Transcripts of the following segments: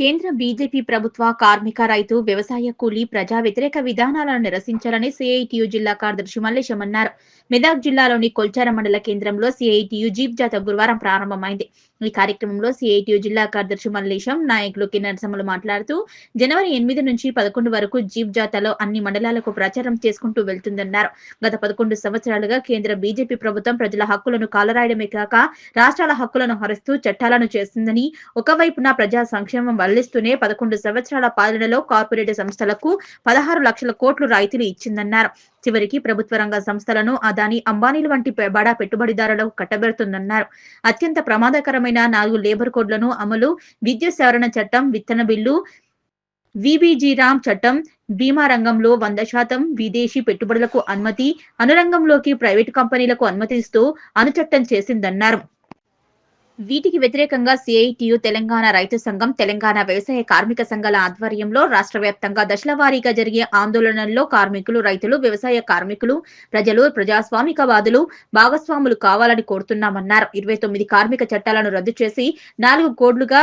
కేంద్ర బీజేపీ ప్రభుత్వ కార్మిక రైతు వ్యవసాయ కూలీ ప్రజా వ్యతిరేక విధానాలను నిరసించాలని సిఐటియు జిల్లా కార్యదర్శి మల్లేశం అన్నారు. మెదక్ జిల్లాలోని కొల్చార మండల కేంద్రంలో సిఐటియు జీప్ జాత గురువారం ప్రారంభమైంది. ఈ కార్యక్రమంలో సిఐటియు జిల్లా కార్యదర్శి మల్లేశం నాయకులు కె నరసమ్మలు మాట్లాడుతూ జనవరి ఎనిమిది నుంచి పదకొండు వరకు జీప్ జాతాలో అన్ని మండలాలకు ప్రచారం చేసుకుంటూ వెళ్తుందన్నారు. గత పదకొండు సంవత్సరాలుగా కేంద్ర బీజేపీ ప్రభుత్వం ప్రజల హక్కులను కాలరాయడమే కాక రాష్ట్రాల హక్కులను హరిస్తూ చట్టాలను చేస్తుందని ఒకవైపున ప్రజా సంక్షేమం వల్లిస్తూనే పదకొండు సంవత్సరాల పాలనలో కార్పొరేట్ సంస్థలకు పదహారు లక్షల కోట్లు రాయితీలు ఇచ్చిందన్నారు. చివరికి ప్రభుత్వ రంగ సంస్థలను అదాని అంబానీల వంటి బడా పెట్టుబడిదారులకు కట్టబెడుతుందన్నారు. అత్యంత ప్రమాదకరమైన నాలుగు లేబర్ కోడ్లను అమలు విద్యుత్ సవరణ చట్టం విత్తన బిల్లు విబిజీ రామ్ చట్టం బీమా రంగంలో వంద శాతం విదేశీ పెట్టుబడులకు అనుమతి అనురంగంలోకి ప్రైవేటు కంపెనీలకు అనుమతిస్తూ అనుచట్టం చేసిందన్నారు. వీటికి వ్యతిరేకంగా సిఐటియు తెలంగాణ రైతు సంఘం తెలంగాణ వ్యవసాయ కార్మిక సంఘాల ఆధ్వర్యంలో రాష్ట్ర వ్యాప్తంగా దశల వారీగా జరిగే ఆందోళనల్లో కార్మికులు రైతులు వ్యవసాయ కార్మికులు ప్రజలు ప్రజాస్వామికవాదులు భాగస్వాములు కావాలని కోరుతున్నామన్నారు. ఇరవై తొమ్మిది కార్మిక చట్టాలను రద్దు చేసి నాలుగు కోడ్లుగా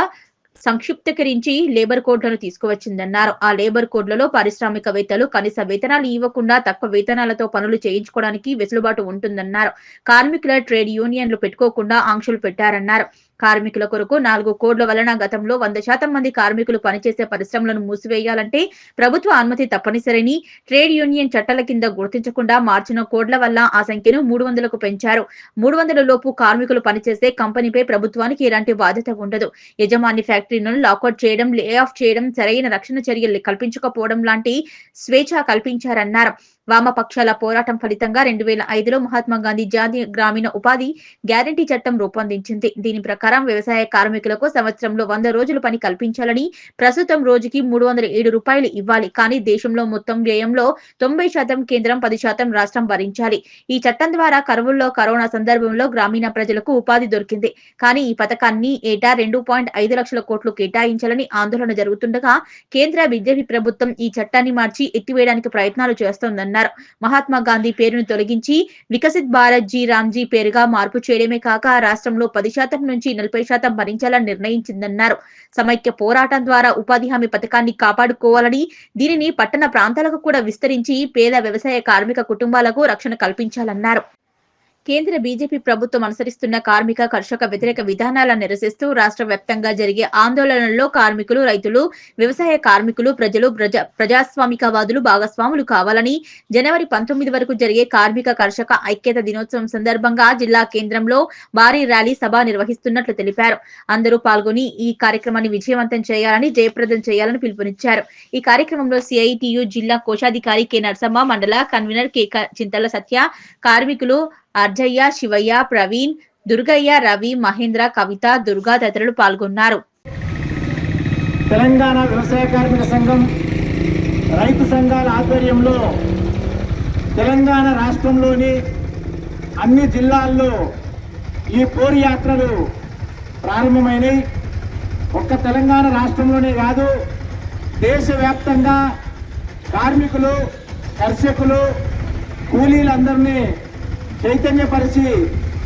సంక్షిప్తీకరించి లేబర్ కోడ్లను తీసుకువచ్చిందన్నారు. ఆ లేబర్ కోడ్లలో పారిశ్రామికవేత్తలు కనీస వేతనాలు ఇవ్వకుండా తక్కువ వేతనాలతో పనులు చేయించుకోవడానికి వెసులుబాటు ఉంటుందన్నారు. కార్మికుల ట్రేడ్ యూనియన్లు పెట్టుకోకుండా ఆంక్షలు పెట్టారన్నారు. కార్మికుల కొరకు నాలుగు కోడ్ల వలన గతంలో వంద శాతం మంది కార్మికులు పనిచేసే పరిశ్రమలను మూసివేయాలంటే ప్రభుత్వ అనుమతి తప్పనిసరిని ట్రేడ్ యూనియన్ చట్టాల కింద గుర్తించకుండా మార్చిన కోడ్ల వల్ల ఆ సంఖ్యను మూడు వందలకు పెంచారు. మూడు వందల లోపు కార్మికులు పనిచేసే కంపెనీపై ప్రభుత్వానికి ఎలాంటి బాధ్యత ఉండదు. యజమాని ఫ్యాక్టరీలను లాకౌట్ చేయడం లే ఆఫ్ చేయడం సరైన రక్షణ చర్యలు కల్పించకపోవడం లాంటి స్వేచ్ఛ కల్పించారన్నారు. వామపక్షాల పోరాటం ఫలితంగా రెండు వేల ఐదులో మహాత్మా గాంధీ జాతీయ గ్రామీణ ఉపాధి గ్యారంటీ చట్టం రూపొందించింది. దీని ప్రకారం వ్యవసాయ కార్మికులకు సంవత్సరంలో వంద రోజులు పని కల్పించాలని ప్రస్తుతం రోజుకి మూడు వందల ఏడు రూపాయలు ఇవ్వాలి. కానీ దేశంలో మొత్తం వ్యయంలో తొంభై శాతం కేంద్రం పది శాతం రాష్ట్రం భరించాలి. ఈ చట్టం ద్వారా కరువుల్లో కరోనా సందర్భంలో గ్రామీణ ప్రజలకు ఉపాధి దొరికింది. కానీ ఈ పథకాన్ని ఏటా రెండు పాయింట్ ఐదు లక్షల కోట్లు కేటాయించాలని ఆందోళన జరుగుతుండగా కేంద్ర బీజేపీ ప్రభుత్వం ఈ చట్టాన్ని మార్చి ఎత్తివేయడానికి ప్రయత్నాలు చేస్తోందన్నారు. మహాత్మా గాంధీ పేరును తొలగించి వికసిత్ భారత్ జీ రామ్జీ పేరుగా మార్పు చేయడమే కాక రాష్ట్రంలో పది శాతం నుంచి నలభై శాతం భరించాలని నిర్ణయించిందన్నారు. సమైక్య పోరాటం ద్వారా ఉపాధి హామీ పథకాన్ని కాపాడుకోవాలని దీనిని పట్టణ ప్రాంతాలకు కూడా విస్తరించి పేద వ్యవసాయ కార్మిక కుటుంబాలకు రక్షణ కల్పించాలన్నారు. కేంద్ర బీజేపీ ప్రభుత్వం అనుసరిస్తున్న కార్మిక కర్షక వ్యతిరేక విధానాలను నిరసిస్తూ రాష్ట్ర వ్యాప్తంగా జరిగే ఆందోళనల్లో కార్మికులు రైతులు వ్యవసాయ కార్మికులు ప్రజలు ప్రజా ప్రజాస్వామికవాదులు భాగస్వాములు కావాలని జనవరి పంతొమ్మిది వరకు జరిగే కార్మిక కర్షక ఐక్యత దినోత్సవం సందర్భంగా జిల్లా కేంద్రంలో భారీ ర్యాలీ సభ నిర్వహిస్తున్నట్లు తెలిపారు. అందరూ పాల్గొని ఈ కార్యక్రమాన్ని విజయవంతం చేయాలని జయప్రదం చేయాలని పిలుపునిచ్చారు. ఈ కార్యక్రమంలో సిఐటియు జిల్లా కోశాధికారి కె నరసమ్మ మండల కన్వీనర్ కె చింతల సత్య కార్మికులు అర్జయ్య శివయ్య ప్రవీణ్ దుర్గయ్య రవి మహేంద్ర కవిత దుర్గా తదితరులు పాల్గొన్నారు. తెలంగాణ వ్యవసాయ కార్మిక సంఘం రైతు సంఘాల ఆధ్వర్యంలో తెలంగాణ రాష్ట్రంలోని అన్ని జిల్లాల్లో ఈ పోరు యాత్రలు ప్రారంభమైనవి ఒక్క తెలంగాణ రాష్ట్రంలోనే కాదు దేశవ్యాప్తంగా కార్మికులు కర్షకులు కూలీలందరినీ చైతన్యపరిచి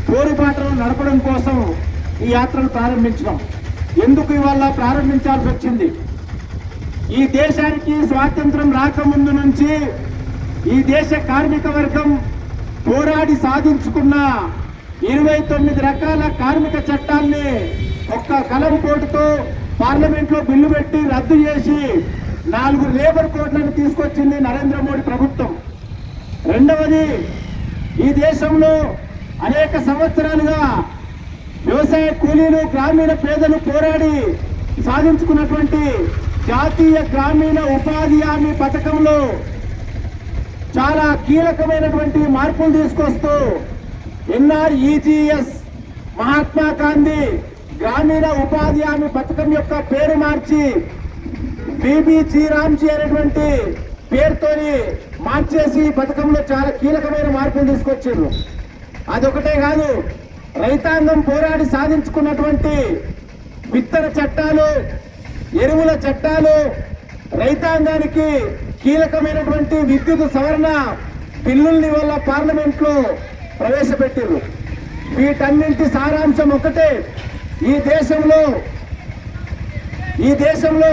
పోరుబాటలు నడపడం కోసం ఈ యాత్రను ప్రారంభించడం ఎందుకు ఇవాళ ప్రారంభించాల్సి వచ్చింది? ఈ దేశానికి స్వాతంత్రం రాకముందు నుంచి ఈ దేశ కార్మిక వర్గం పోరాడి సాధించుకున్న ఇరవై తొమ్మిది రకాల కార్మిక చట్టాల్ని ఒక్క కలం కోటుతో పార్లమెంట్లో బిల్లు పెట్టి రద్దు చేసి నాలుగు లేబర్ కోడ్లను తీసుకొచ్చింది నరేంద్ర మోడీ ప్రభుత్వం. రెండవది ఈ దేశంలో అనేక సంవత్సరాలుగా వ్యవసాయ కూలీలు గ్రామీణ పేదలు పోరాడి సాధించుకున్నటువంటి జాతీయ గ్రామీణ ఉపాధి హామీ పథకంలో చాలా కీలకమైనటువంటి మార్పులు తీసుకొస్తూ ఎన్ఆర్ఈజీఎస్ మహాత్మా గాంధీ గ్రామీణ ఉపాధి హామీ పథకం యొక్క పేరు మార్చి బీబీజీ రామ్జీ అనేటువంటి పేరుతోని మార్చేసి ఈ పథకంలో చాలా కీలకమైన మార్పులు తీసుకొచ్చారు అదొకటే కాదు రైతాంగం పోరాడి సాధించుకున్నటువంటి విత్తన చట్టాలు ఎరువుల చట్టాలు రైతాంగానికి కీలకమైనటువంటి విద్యుత్ సవరణ బిల్లుల్ని వల్ల పార్లమెంట్లో ప్రవేశపెట్టారు వీటన్నింటి సారాంశం ఒకటే ఈ దేశంలో ఈ దేశంలో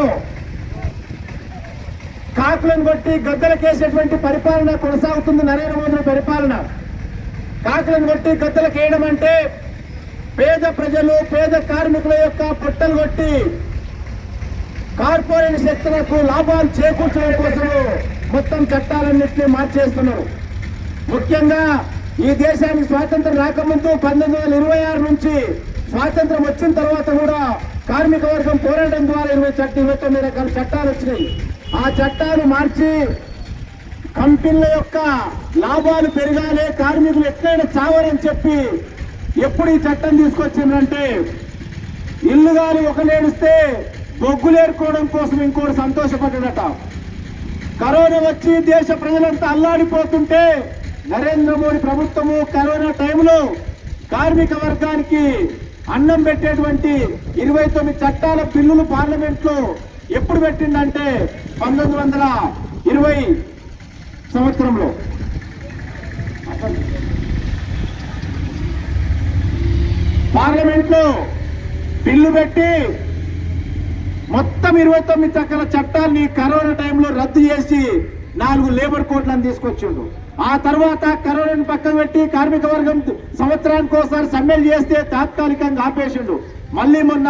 కాకులను కొట్టి గద్దలకేసేటువంటి పరిపాలన కొనసాగుతుంది నరేంద్ర మోదీ పరిపాలన. కాకులను కొట్టి గద్దలకేయడం అంటే పేద ప్రజలు పేద కార్మికుల యొక్క పొట్టలు కొట్టి కార్పొరేట్ శక్తులకు లాభాలు చేకూర్చడం కోసం మొత్తం చట్టాలన్నింటినీ మార్చేస్తున్నారు. ముఖ్యంగా ఈ దేశానికి స్వాతంత్రం రాకముందు పంతొమ్మిది వందల ఇరవై ఆరు నుంచి స్వాతంత్రం వచ్చిన తర్వాత కూడా కార్మిక వర్గం పోరాటం ద్వారా ఇరవై చట్ట ఇరవై తొమ్మిది రకాల చట్టాలు వచ్చినాయి. ఆ చట్టాలు మార్చి కంపెనీల యొక్క లాభాలు పెరగాలి కార్మికులు ఎట్లయినా చావాలని చెప్పి ఎప్పుడు ఈ చట్టం తీసుకొచ్చిందంటే ఇల్లు గాలి ఒక నేడిస్తే బొగ్గులేరుకోవడం కోసం ఇంకోటి సంతోషపడ్డట కరోనా వచ్చి దేశ ప్రజలంతా అల్లాడిపోతుంటే నరేంద్ర మోడీ ప్రభుత్వము కరోనా టైంలో కార్మిక వర్గానికి అన్నం పెట్టేటువంటి ఇరవై తొమ్మిది చట్టాల బిల్లులు పార్లమెంట్లో ఎప్పుడు పెట్టిందంటే పంతొమ్మిది వందల ఇరవై సంవత్సరంలో. పార్లమెంట్లో బిల్లు పెట్టి మొత్తం ఇరవై తొమ్మిది చక్కల చట్టాన్ని కరోనా టైంలో రద్దు చేసి నాలుగు లేబర్ కోట్లను తీసుకొచ్చిండు. ఆ తర్వాత కరోనాను పక్కన పెట్టి కార్మిక వర్గం సంవత్సరానికి ఒకసారి సమ్మెలు చేస్తే తాత్కాలికంగా ఆపేసిండు. మళ్ళీ మొన్న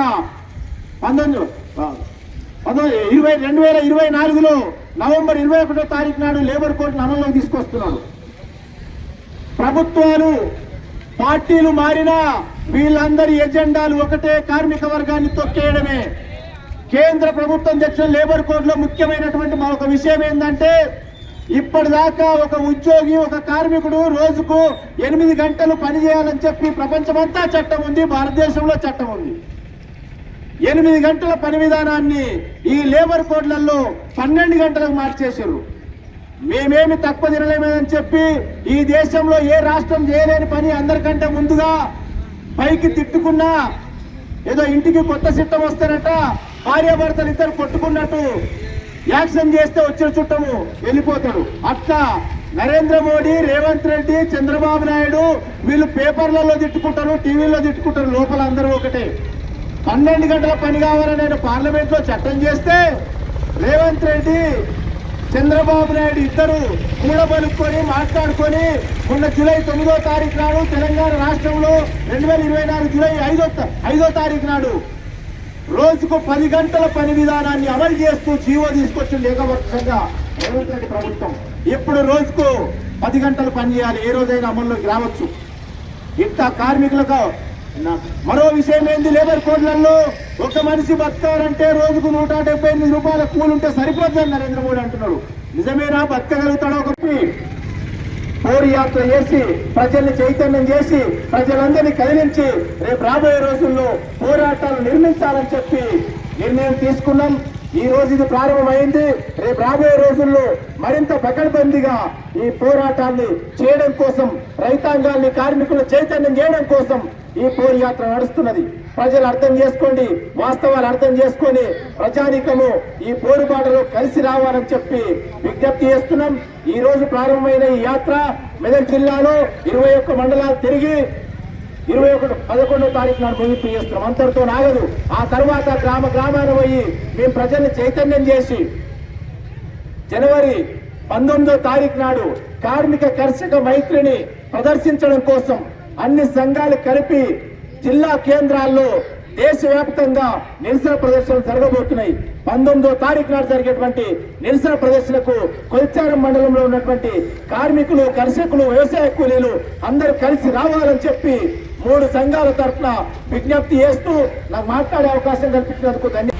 పంతొమ్మిది పంతొమ్మిది ఇరవై రెండు వేల ఇరవై నాలుగులో నవంబర్ ఇరవై ఒకటో తారీఖు నాడు లేబర్ కోర్టును అమల్లోకి తీసుకొస్తున్నాడు ప్రభుత్వాలు పార్టీలు మారినా వీళ్ళందరి ఎజెండాలు ఒకటే కార్మిక వర్గాన్ని తొక్కేయడమే. కేంద్ర ప్రభుత్వం తెచ్చిన లేబర్ కోడ్లో ముఖ్యమైనటువంటి మా ఒక విషయం ఏంటంటే ఇప్పటిదాకా ఒక ఉద్యోగి ఒక కార్మికుడు రోజుకు ఎనిమిది గంటలు పని చేయాలని చెప్పి ప్రపంచమంతా చట్టం ఉంది భారతదేశంలో చట్టం ఉంది. ఎనిమిది గంటల పని విధానాన్ని ఈ లేబర్ కోడ్లలో పన్నెండు గంటలకు మార్చేశారు మేమేమి తక్కువ తినలేమేదని చెప్పి ఈ దేశంలో ఏ రాష్ట్రం చేయలేని పని అందరికంటే ముందుగా పైకి తిట్టుకున్నా ఏదో ఇంటికి కొత్త చిట్టం వస్తారట భార్యాభర్తలు ఇద్దరు కొట్టుకున్నట్టు యాక్షన్ చేస్తే వచ్చిన చుట్టము వెళ్ళిపోతాడు అట్లా నరేంద్ర మోడీ రేవంత్ రెడ్డి చంద్రబాబు నాయుడు వీళ్ళు పేపర్లలో తిట్టుకుంటారు టీవీలో తిట్టుకుంటారు లోపల అందరూ ఒకటే. పన్నెండు గంటల పని కావాలని నేను పార్లమెంట్లో చట్టం చేస్తే రేవంత్ రెడ్డి చంద్రబాబు నాయుడు ఇద్దరు కూడబలుక్కొని మాట్లాడుకొని మొన్న జూలై తొమ్మిదో తారీఖు నాడు తెలంగాణ రాష్ట్రంలో రెండు వేల ఇరవై నాలుగు జూలై ఐదో త- ఐదో తారీఖు నాడు రోజుకు పది గంటల పని విధానాన్ని అమలు చేస్తూ జీవో తీసుకొచ్చింది ఏకపక్షంగా రేవంత్ రెడ్డి ప్రభుత్వం. ఇప్పుడు రోజుకు పది గంటలు పని చేయాలి ఏ రోజైనా అమల్లోకి రావచ్చు. ఇంత కార్మికులకు మరో విషయం ఏంది? లేబర్ కోడ్లలో ఒక మనిషి బతకాలంటే రోజుకు నూట డెబ్బై ఎనిమిది రూపాయల కూలుంటే సరిపోతుందని నరేంద్ర మోడీ అంటున్నాడు. నిజమేనా? బతకగలుగుతాడో ఒకటి పౌరు యాత్ర చేసి ప్రజల్ని చైతన్యం చేసి ప్రజలందరినీ కదిలించి రేపు రాబోయే రోజుల్లో పోరాటాలు నిర్మించాలని చెప్పి నిర్ణయం తీసుకున్నాం. ఈ రోజు ఇది ప్రారంభమైంది. రేపు రాబోయే రోజుల్లో మరింత పకడ్బందీగా ఈ పోరాటాన్ని చేయడం కోసం రైతాంగాన్ని కార్మికులు చైతన్యం చేయడం కోసం ఈ పోరు యాత్ర నడుస్తున్నది. ప్రజలు అర్థం చేసుకోండి వాస్తవాలు అర్థం చేసుకొని ప్రజానీకము ఈ పోరుబాటలో కలిసి రావాలని చెప్పి విజ్ఞప్తి చేస్తున్నాం. ఈ రోజు ప్రారంభమైన ఈ యాత్ర మెదక్ జిల్లాలో ఇరవై ఒక్క మండలాలు తిరిగి ఇరవై ఒకటి పదకొండో తారీఖు నాడు ముగింపు చేస్తున్నాం అంతటితో నాగదు ఆ తర్వాత గ్రామ గ్రామాన్ని పోయి మేము ప్రజల్ని చైతన్యం చేసి జనవరి పంతొమ్మిదో తారీఖు నాడు కార్మిక కర్షక మైత్రిని ప్రదర్శించడం కోసం అన్ని సంఘాలు కలిపి జిల్లా కేంద్రాల్లో దేశవ్యాప్తంగా నిరసన ప్రదర్శనలు జరగబోతున్నాయి. పంతొమ్మిదో తారీఖు నాడు జరిగేటువంటి నిరసన ప్రదర్శనకు కొల్చారం మండలంలో ఉన్నటువంటి కార్మికులు కర్షకులు వ్యవసాయ కూలీలు అందరూ కలిసి రావాలని చెప్పి మూడు సంఘాల తరఫున విజ్ఞప్తి చేస్తూ నాకు మాట్లాడే అవకాశం కల్పించినందుకు ధన్యవాదాలు